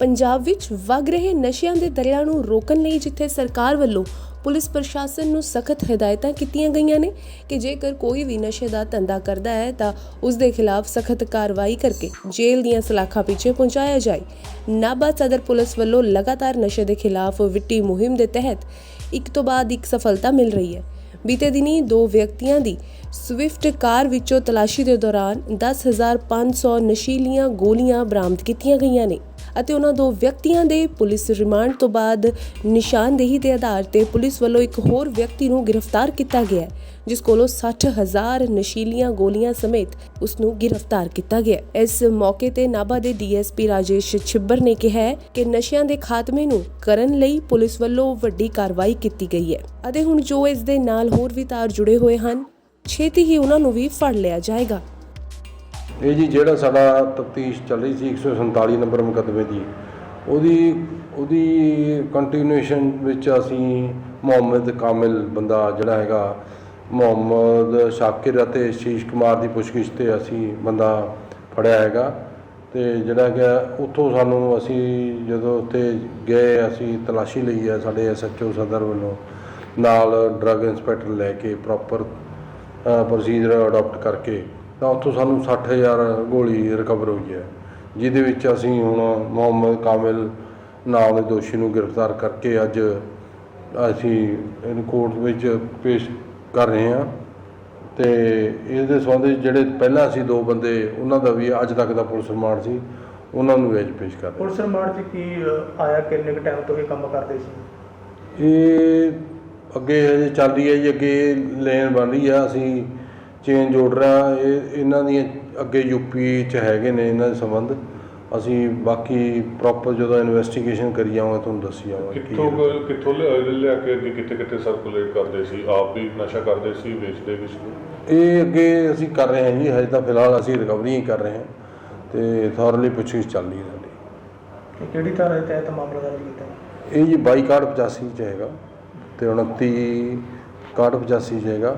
ਪੰਜਾਬ ਵਿੱਚ ਵਗ ਰਹੇ ਨਸ਼ਿਆਂ ਦੇ ਦਰਿਆ ਨੂੰ ਰੋਕਣ ਲਈ ਜਿੱਥੇ ਸਰਕਾਰ ਵੱਲੋਂ ਪੁਲਿਸ ਪ੍ਰਸ਼ਾਸਨ ਨੂੰ ਸਖਤ ਹਦਾਇਤਾਂ ਕੀਤੀਆਂ ਗਈਆਂ ਨੇ ਕਿ ਜੇਕਰ ਕੋਈ ਵੀ ਨਸ਼ੇ ਦਾ ਧੰਦਾ ਕਰਦਾ ਹੈ ਤਾਂ ਉਸ ਦੇ ਖਿਲਾਫ ਸਖਤ ਕਾਰਵਾਈ ਕਰਕੇ ਜੇਲ੍ਹ ਦੀਆਂ ਸਲਾਖਾਂ ਪਿੱਛੇ ਪਹੁੰਚਾਇਆ ਜਾਏ। ਨਾਭਾ ਸਦਰ ਪੁਲਿਸ ਵੱਲੋਂ ਲਗਾਤਾਰ ਨਸ਼ੇ ਦੇ ਖਿਲਾਫ ਵਿੱਟੀ ਮੁਹਿੰਮ ਦੇ ਤਹਿਤ ਇੱਕ ਤੋਂ ਬਾਅਦ ਇੱਕ ਸਫਲਤਾ ਮਿਲ ਰਹੀ ਹੈ। ਬੀਤੇ ਦਿਨੀ ਦੋ ਵਿਅਕਤੀਆਂ ਦੀ ਸਵਿਫਟ ਕਾਰ ਵਿੱਚੋਂ ਤਲਾਸ਼ੀ ਦੇ ਦੌਰਾਨ 10500 ਨਸ਼ੀਲੀਆਂ ਗੋਲੀਆਂ ਬਰਾਮਦ ਕੀਤੀਆਂ ਗਈਆਂ ਨੇ। ਅਤੇ ਉਹਨਾਂ ਦੋ ਵਿਅਕਤੀਆਂ ਦੇ ਪੁਲਿਸ ਰਿਮਾਂਡ ਤੋਂ ਬਾਅਦ ਨਿਸ਼ਾਨਦੇਹੀ ਦੇ ਆਧਾਰ ਤੇ ਪੁਲਿਸ ਵੱਲੋਂ ਇੱਕ ਹੋਰ ਵਿਅਕਤੀ ਨੂੰ ਗ੍ਰਿਫਤਾਰ ਕੀਤਾ ਗਿਆ ਜਿਸ ਕੋਲੋਂ 60000 ਨਸ਼ੀਲੀਆਂ ਗੋਲੀਆਂ ਸਮੇਤ ਉਸ ਨੂੰ ਗ੍ਰਿਫਤਾਰ ਕੀਤਾ ਗਿਆ ਇਸ ਮੌਕੇ ਤੇ ਨਾਭਾ ਦੇ ਡੀਐਸਪੀ ਰਾਜੇਸ਼ ਛਿੱਬਰ ਨੇ ਕਿਹਾ ਕਿ ਨਸ਼ਿਆਂ ਦੇ ਖਾਤਮੇ ਨੂੰ ਕਰਨ ਲਈ ਪੁਲਿਸ ਵੱਲੋਂ ਵੱਡੀ ਕਾਰਵਾਈ ਕੀਤੀ ਗਈ ਹੈ। ਅਤੇ ਹੁਣ ਜੋ ਇਸ ਦੇ ਨਾਲ ਹੋਰ ਵੀ ਤਾਰ ਜੁੜੇ ਹੋਏ ਹਨ, ਛੇਤੀ ਹੀ ਉਹਨਾਂ ਨੂੰ ਵੀ ਫੜ ਲਿਆ ਜਾਏਗਾ। ਇਹ ਜੀ ਜਿਹੜਾ ਸਾਡਾ ਤਫਤੀਸ਼ ਚੱਲ ਰਹੀ ਸੀ 147 ਨੰਬਰ ਮੁਕੱਦਮੇ ਦੀ, ਉਹਦੀ ਉਹਦੀ ਕੰਟੀਨਿਊਸ਼ਨ ਵਿੱਚ ਅਸੀਂ ਮੁਹੰਮਦ ਕਾਮਿਲ ਬੰਦਾ ਜਿਹੜਾ ਹੈਗਾ, ਮੁਹੰਮਦ ਸ਼ਾਕਿਰ ਅਤੇ ਸ਼ੀਸ਼ ਕੁਮਾਰ ਦੀ ਪੁੱਛਗਿੱਛ ਤੇ ਅਸੀਂ ਬੰਦਾ ਫੜਿਆ ਹੈਗਾ ਤੇ ਜਿਹੜਾ ਕਿ ਉੱਥੋਂ ਸਾਨੂੰ ਅਸੀਂ ਜਦੋਂ ਉੱਥੇ ਗਏ, ਅਸੀਂ ਤਲਾਸ਼ੀ ਲਈ ਹੈ ਸਾਡੇ ਐਸਐਚਓ ਸਦਰ ਵੱਲੋਂ, ਨਾਲ ਡਰੱਗ ਇੰਸਪੈਕਟਰ ਲੈ ਕੇ ਪ੍ਰੋਪਰ ਪ੍ਰੋਸੀਜਰ ਅਡਾਪਟ ਕਰਕੇ ਤਾਂ ਉੱਥੋਂ ਸਾਨੂੰ 60000 ਗੋਲੀ ਰਿਕਵਰ ਹੋਈ ਹੈ ਜਿਹਦੇ ਵਿੱਚ ਅਸੀਂ ਹੁਣ ਮੁਹੰਮਦ ਕਾਮਿਲ ਨਾਮ ਦੇ ਦੋਸ਼ੀ ਨੂੰ ਗ੍ਰਿਫਤਾਰ ਕਰਕੇ ਅੱਜ ਅਸੀਂ ਇਹਨੂੰ ਕੋਰਟ ਵਿੱਚ ਪੇਸ਼ ਕਰ ਰਹੇ ਹਾਂ ਤੇ ਇਹਦੇ ਸੰਬੰਧ ਵਿੱਚ ਜਿਹੜੇ ਪਹਿਲਾਂ ਅਸੀਂ ਦੋ ਬੰਦੇ ਉਹਨਾਂ ਦਾ ਵੀ ਅੱਜ ਤੱਕ ਦਾ ਪੁਲਿਸ ਰਿਮਾਂਡ ਸੀ ਉਹਨਾਂ ਨੂੰ ਵੀ ਅੱਜ ਪੇਸ਼ ਕਰ ਰਹੇ ਪੁਲਿਸ ਰਿਮਾਂਡ 'ਚ ਕੀ ਆਇਆ ਕਿੰਨੇ ਕੁ ਟਾਈਮ ਤੋਂ ਇਹ ਕੰਮ ਕਰਦੇ ਸੀ? ਇਹ ਅੱਗੇ ਹਜੇ ਚੱਲ ਰਹੀ ਹੈ ਜੀ ਅੱਗੇ ਲੇਨ ਬਣ ਰਹੀ ਆ ਅਸੀਂ ਚੇਨ ਜੋੜ ਰਹੇ ਇਹ ਇਹਨਾਂ ਦੀਆਂ ਅੱਗੇ ਯੂਪੀ ਚ ਹੈਗੇ ਨੇ ਇਹਨਾਂ ਦੇ ਸੰਬੰਧ। ਅਸੀਂ ਬਾਕੀ ਪ੍ਰੋਪਰ ਜਦੋਂ ਇਨਵੈਸਟੀਗੇਸ਼ਨ ਕਰੀ ਜਾਵਾਂਗੇ ਤੁਹਾਨੂੰ ਦੱਸੀ ਜਾਵਾਂਗੇ ਕਿੱਥੋਂ। ਕੁ- ਕਿੱਥੋਂ ਲਿਆ ਲਿਆ ਕੇ ਅੱਗੇ ਕਿੱਥੇ ਕਿੱਥੇ ਸਰਕੂਲੇਟ ਕਰਦੇ ਸੀ? ਆਪ ਵੀ ਨਸ਼ਾ ਕਰਦੇ ਸੀ ਵੇਚਦੇ ਵੀ ਸੀ? ਇਹ ਅੱਗੇ ਅਸੀਂ ਕਰ ਰਹੇ ਹਾਂ ਜੀ ਹਜੇ ਤਾਂ ਫਿਲਹਾਲ ਅਸੀਂ ਰਿਕਵਰੀ ਹੀ ਕਰ ਰਹੇ ਹਾਂ। ਤੇ ਥੋਰਲੀ ਪੁੱਛਗਿੱਛ ਚੱਲ ਰਹੀ ਹੈ ਸਾਡੀ। ਕਿਹੜੀ ਤਰ੍ਹਾਂ ਦੇ ਤਹਿਤ ਮਾਮਲਾ ਦਰਜ ਕੀਤਾ ਇਹ ਜੀ 22 ਕਾਰਡ 85 ਚ ਹੈਗਾ। ਤੇ 29 ਕਾਰਡ 85 ਚ ਹੈਗਾ।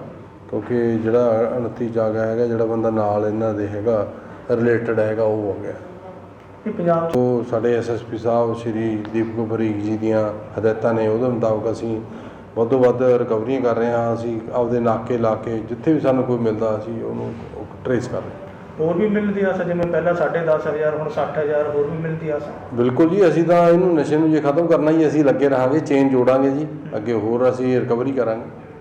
ਕਿਉਂਕਿ ਜਿਹੜਾ 29 ਚ ਆ ਗਿਆ ਹੈਗਾ ਜਿਹੜਾ ਬੰਦਾ ਨਾਲ ਇਹਨਾਂ ਦੇ ਹੈਗਾ ਰਿਲੇਟਡ ਹੈਗਾ ਉਹ ਹੋ ਗਿਆ। ਪੰਜਾਬ ਉਹ ਸਾਡੇ ਐਸਐਸਪੀ ਸਾਹਿਬ ਸ਼੍ਰੀ ਦੀਪਕ ਬਰੀਕ ਜੀ ਦੀਆਂ ਹਦਾਇਤਾਂ ਨੇ ਉਹਦੇ ਮੁਤਾਬਕ ਅਸੀਂ ਵੱਧ ਤੋਂ ਵੱਧ ਰਿਕਵਰੀਆਂ ਕਰ ਰਹੇ ਹਾਂ। ਅਸੀਂ ਆਪਦੇ ਨਾਕੇ ਲਾ ਕੇ ਜਿੱਥੇ ਵੀ ਸਾਨੂੰ ਕੋਈ ਮਿਲਦਾ ਅਸੀਂ ਉਹਨੂੰ ਟਰੇਸ ਕਰ ਰਹੇ ਹੋਰ ਵੀ ਮਿਲਦੀ ਆਸ ਹੈ, ਜਿਵੇਂ ਪਹਿਲਾਂ 10500 ਹੁਣ 60000 ਹੋਰ ਵੀ ਮਿਲਦੀ ਆਸ ਹੈ। ਬਿਲਕੁਲ ਜੀ ਅਸੀਂ ਤਾਂ ਇਹਨੂੰ ਨਸ਼ੇ ਨੂੰ ਜੇ ਖਤਮ ਕਰਨਾ ਹੀ ਅਸੀਂ ਲੱਗੇ ਰਹਾਂਗੇ ਚੇਨ ਜੋੜਾਂਗੇ ਜੀ। ਅੱਗੇ ਹੋਰ ਅਸੀਂ ਰਿਕਵਰੀ ਕਰਾਂਗੇ।